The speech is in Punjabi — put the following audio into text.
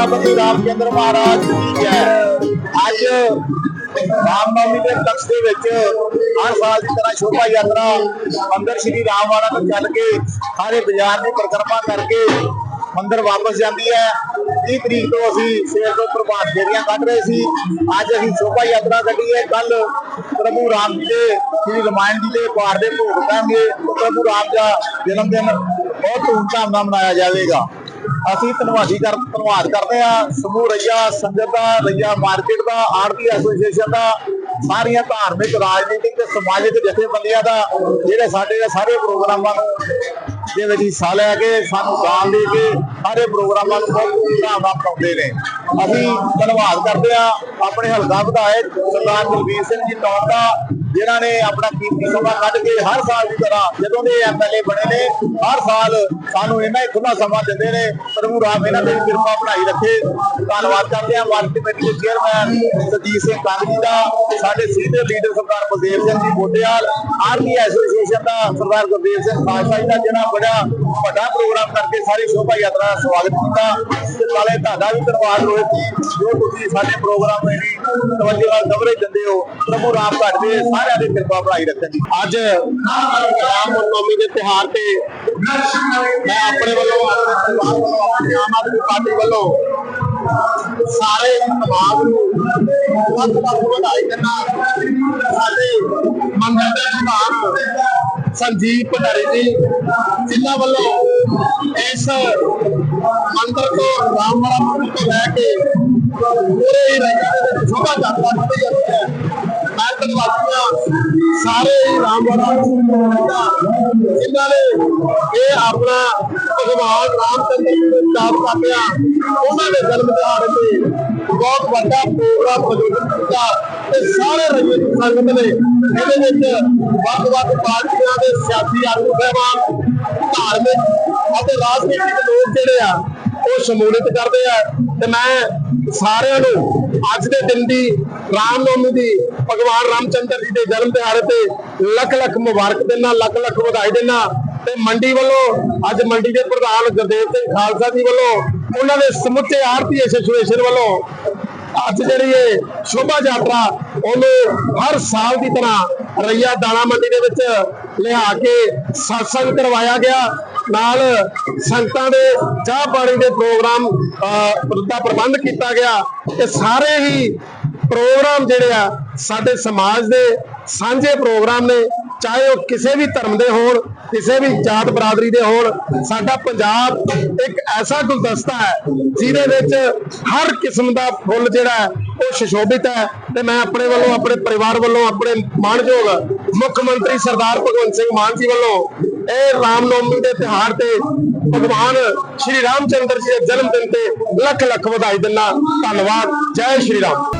ਰਾਮ ਰਾਮਚੰਦਰ ਮਹਾਰਾਜ ਜੀ ਹੈ। ਅੱਜ ਰਾਮ ਨੌਮੀ ਦੇ ਤਖਤ ਦੇ ਵਿੱਚ ਹਰ ਸਾਲ ਦੀ ਤਰ੍ਹਾਂ ਸ਼ੋਭਾ ਯਾਤਰਾ ਮੰਦਰ ਸ਼੍ਰੀ ਰਾਮਵਾੜਾ ਤੋਂ ਚੱਲ ਕੇ ਸਾਰੇ ਬਾਜ਼ਾਰ ਦੀ ਪਰਿਕਰਮਾ ਕਰਕੇ ਮੰਦਰ ਵਾਪਸ ਜਾਂਦੀ ਹੈ। 30 ਤਰੀਕ ਤੋਂ ਅਸੀਂ ਸਵੇਰ ਤੋਂ ਪ੍ਰਭਾਤ ਫੇਰੀਆਂ ਕੱਢ ਰਹੇ ਸੀ। ਅੱਜ ਅਸੀਂ ਸ਼ੋਭਾ ਯਾਤਰਾ ਕੱਢੀ ਹੈ। ਕੱਲ ਪ੍ਰਭੂ ਰਾਮ ਜੀ ਦੇ, ਸ੍ਰੀ ਰਮਾਇਣ ਜੀ ਦੇ ਪਾਰ ਦੇ ਭੋਗ ਪੈਣਗੇ ਪ੍ਰਭੂ ਰਾਮ ਦਾ ਜਨਮ ਦਿਨ ਬਹੁਤ ਧੂਮਧਾਮ ਨਾਲ ਮਨਾਇਆ ਜਾਵੇਗਾ। ਅਸੀਂ ਧੰਨਵਾਦੀ ਕਰ, ਧੰਨਵਾਦ ਕਰਦੇ ਆ ਸਮੂਹ ਰਈਆ, ਸੰਗਤ ਦਾ, ਰਈਆ ਮਾਰਕੀਟ ਦਾ ਆੜਤੀ ਐਸੋਸੀਏਸ਼ਨ ਦਾ, ਸਾਰੀਆਂ ਧਾਰਮਿਕ, ਰਾਜਨੀਤਿਕ ਤੇ ਸਮਾਜਿਕ ਜਥੇਬੰਦੀਆਂ ਦਾ, ਜਿਹੜੇ ਸਾਡੇ ਸਾਰੇ ਪ੍ਰੋਗਰਾਮਾਂ ਨੂੰ ਦੇ ਵਿੱਚ ਹਿੱਸਾ ਲੈ ਕੇ ਸਾਨੂੰ ਦਾਨ ਦੇ ਕੇ ਸਾਰੇ ਪ੍ਰੋਗਰਾਮਾਂ ਨੂੰ ਬਹੁਤ ਧੂਮਧਾਮ ਨਾਲ ਪਾਉਂਦੇ ਨੇ। ਅਸੀਂ ਧੰਨਵਾਦ ਕਰਦੇ ਆ ਆਪਣੇ ਹਲਕਾ ਵਿਧਾਇਕ ਸਰਦਾਰ ਕੁਲਵੀਰ ਸਿੰਘ ਜੀ ਟੌਪ ਦਾ ਜਿਨ੍ਹਾਂ ਨੇ ਆਪਣਾ ਕੀਮਤੀ ਸਮਾਂ ਕੱਢ ਕੇ ਹਰ ਸਾਲ ਦੀ ਤਰ੍ਹਾਂ ਜਦੋਂ ਦੇ ਐਮਐਲਏ ਬਣੇ ਨੇ, ਹਰ ਸਾਲ ਸਾਨੂੰ ਇਹਨਾਂ ਹੀ ਖੁੱਲਾ ਸਮਾਂ ਦਿੰਦੇ ਨੇ। ਪ੍ਰਭੂ ਰਾਮ ਇਹਨਾਂ ਦੀ ਕਿਰਪਾ ਬਣਾਈ ਰੱਖੇ। ਧੰਨਵਾਦ ਕਰਦੇ ਹਾਂ ਮਾਰਕੀਟ ਕਮੇਟੀ ਦੇ ਚੇਅਰਮੈਨ ਸਰਜੀਤ ਸਿੰਘ ਕੰਗ ਦਾ, ਸਾਡੇ senior leader Sardar Baldev Singh ji Gotial army association ਦਾ ਸਰਦਾਰ ਗੁਰਦੇਵ ਸਿੰਘ ਖਾਲਸਾ ਜੀ ਦਾ ਜਿਹੜਾ ਬੜਾ ਵੱਡਾ ਪ੍ਰੋਗਰਾਮ ਕਰਕੇ ਸਾਰੀ ਸ਼ੋਭਾ ਯਾਤਰਾ ਦਾ ਸਵਾਗਤ ਕੀਤਾ। ਤੇ ਨਾਲੇ ਤੁਹਾਡਾ ਵੀ ਧੰਨਵਾਦ ਹੋਏ ਜੀ, ਜੋ ਤੁਸੀਂ ਸਾਡੇ ਪ੍ਰੋਗਰਾਮ ਦੇ ਲਈ ਤਵੱਜੋ ਨਾਲ ਕਵਰੇਜ ਦਿੰਦੇ ਹੋ। ਪ੍ਰਭੂ ਰਾਮ ਤੁਹਾਡੇ ਸਾਰਿਆਂ ਦੀ ਕਿਰਪਾ ਬਣਾਈ ਰੱਖਣ ਜੀ। ਅੱਜ ਰਾਮ ਨੌਮੀ ਦੇ ਤਿਹਾਰ ਤੇ ਮੈਂ ਆਪਣੇ ਵੱਲੋਂ, ਆਪਣੇ ਪਰਿਵਾਰ ਵੱਲੋਂ ਆਮ ਆਦਮੀ ਪਾਰਟੀ ਵੱਲੋਂ ਸਾਰੇ ਸਮਾਜ ਨੂੰ ਵੱਧ ਵੱਧ ਵਧਾਈ ਦਿੰਦਾ ਸਾਡੇ ਮੰਦਰ ਦੇ ਪ੍ਰਧਾਨ ਸੰਜੀਵ ਭੰਡਾਰੀ ਜੀ, ਜਿਨ੍ਹਾਂ ਵੱਲੋਂ ਇਸ ਮੰਦਰ ਤੋਂ ਰਾਮਵਾਲਾ ਮੰਦਰ ਤੋਂ ਲੈ ਕੇ ਪੂਰੇ ਹੀ ਰਾਜ ਦੇ ਵਿੱਚ ਸ਼ੋਭਾ ਯਾਤਰਾ ਕੱਢੀ ਜਾਂਦੀ ਹੈ। ਮੈਂ ਧੰਨਵਾਦੀਆਂ ਸਾਰੇ ਹੀ ਰਾਮਵਾਲਾ ਮੰਦਰ ਜਿਨ੍ਹਾਂ ਨੇ ਇਹ ਆਪਣਾ ਭਗਵਾਨ ਰਾਮਚੰਦਰ ਜੀ ਨੂੰ ਉਹਨਾਂ ਦੇ ਜਨਮ ਦਿਹਾੜੇ ਤੇ ਬਹੁਤ ਵੱਡਾ ਪ੍ਰੋਗਰਾਮ ਆਯੋਜਿਤ ਕੀਤਾ ਤੇ ਸਾਰੇ ਰਜਿਤ ਸੰਗਤ ਨੇ ਇਹਦੇ ਵਿੱਚ ਵੱਖ-ਵੱਖ ਪਾਰਟੀਆਂ ਦੇ ਸਿਆਸੀ ਆਗੂ, ਸਹਿਬਾਨ, ਧਾਰਮਿਕ ਅਤੇ ਰਾਜਨੀਤਿਕ ਲੋਕ ਜਿਹੜੇ ਆ ਉਹ ਸ਼ਮੂਲੀਅਤ ਕਰਦੇ ਆ ਤੇ ਮੈਂ ਸਾਰਿਆਂ ਨੂੰ ਅੱਜ ਦੇ ਦਿਨ ਦੀ ਰਾਮ ਨੌਮੀ ਦੀ ਭਗਵਾਨ ਰਾਮਚੰਦਰ ਜੀ ਦੇ ਜਨਮ ਦਿਹਾੜੇ ਤੇ ਲੱਖ ਲੱਖ ਮੁਬਾਰਕ ਦਿੰਦਾ, ਲੱਖ ਲੱਖ ਵਧਾਈ ਦਿੰਦਾ ਤੇ ਮੰਡੀ ਵੱਲੋਂ ਅੱਜ ਮੰਡੀ ਦੇ ਪ੍ਰਧਾਨ ਗੁਰਦੇਵ ਸਿੰਘ ਖਾਲਸਾ ਜੀ ਵੱਲੋਂ ਉਹਨਾਂ ਦੇ ਸਮੁੱਚੇ ਆਰਤੀ ਐਸੋਸੀਏਸ਼ਨ ਵੱਲੋਂ ਅੱਜ ਜਿਹੜੀ ਇਹ ਸ਼ੋਭਾ ਯਾਤਰਾ ਉਹਨੂੰ ਹਰ ਸਾਲ ਦੀ ਤਰ੍ਹਾਂ ਰਈਆ ਦਾਣਾ ਮੰਡੀ ਦੇ ਵਿੱਚ ਲਿਆ ਕੇ satsang ਕਰਵਾਇਆ ਗਿਆ। ਨਾਲ ਸੰਗਤਾਂ ਦੇ ਚਾਹ ਪਾਣੀ ਦੇ ਪ੍ਰੋਗਰਾਮ ਦਾ ਪ੍ਰਬੰਧ ਕੀਤਾ ਗਿਆ ਤੇ ਸਾਰੇ ਹੀ ਪ੍ਰੋਗਰਾਮ ਜਿਹੜੇ ਆ, ਸਾਡੇ ਸਮਾਜ ਦੇ ਸਾਂਝੇ ਪ੍ਰੋਗਰਾਮ ਨੇ, ਚਾਹੇ ਉਹ ਕਿਸੇ ਵੀ ਧਰਮ ਦੇ ਹੋਣ, ਕਿਸੇ ਵੀ ਜਾਤ ਬਰਾਦਰੀ ਦੇ ਹੋਣ, ਸਾਡਾ ਪੰਜਾਬ ਇੱਕ ਐਸਾ ਗੁਲਦਸਤਾ ਹੈ, ਜਿਹਦੇ ਵਿੱਚ ਹਰ ਕਿਸਮ ਦਾ ਫੁੱਲ ਜਿਹੜਾ ਹੈ, ਉਹ ਸੁਸ਼ੋਭਿਤ ਹੈ ਤੇ ਮੈਂ ਆਪਣੇ ਵੱਲੋਂ, ਆਪਣੇ ਪਰਿਵਾਰ ਵੱਲੋਂ, ਆਪਣੇ ਮਾਣਯੋਗ ਮੁੱਖ ਮੰਤਰੀ ਸਰਦਾਰ ਭਗਵੰਤ ਸਿੰਘ ਮਾਨ ਜੀ ਵੱਲੋਂ ਇਹ ਰਾਮਨਵਮੀ ਦੇ ਤਿਉਹਾਰ ਤੇ ਭਗਵਾਨ ਸ਼੍ਰੀ ਰਾਮ ਚੰਦਰ ਜੀ ਦੇ ਜਨਮ ਦਿਨ ਤੇ ਲੱਖ ਲੱਖ ਵਧਾਈ ਦਿੰਦਾ। ਧੰਨਵਾਦ। ਜੈ ਸ਼੍ਰੀ ਰਾਮ।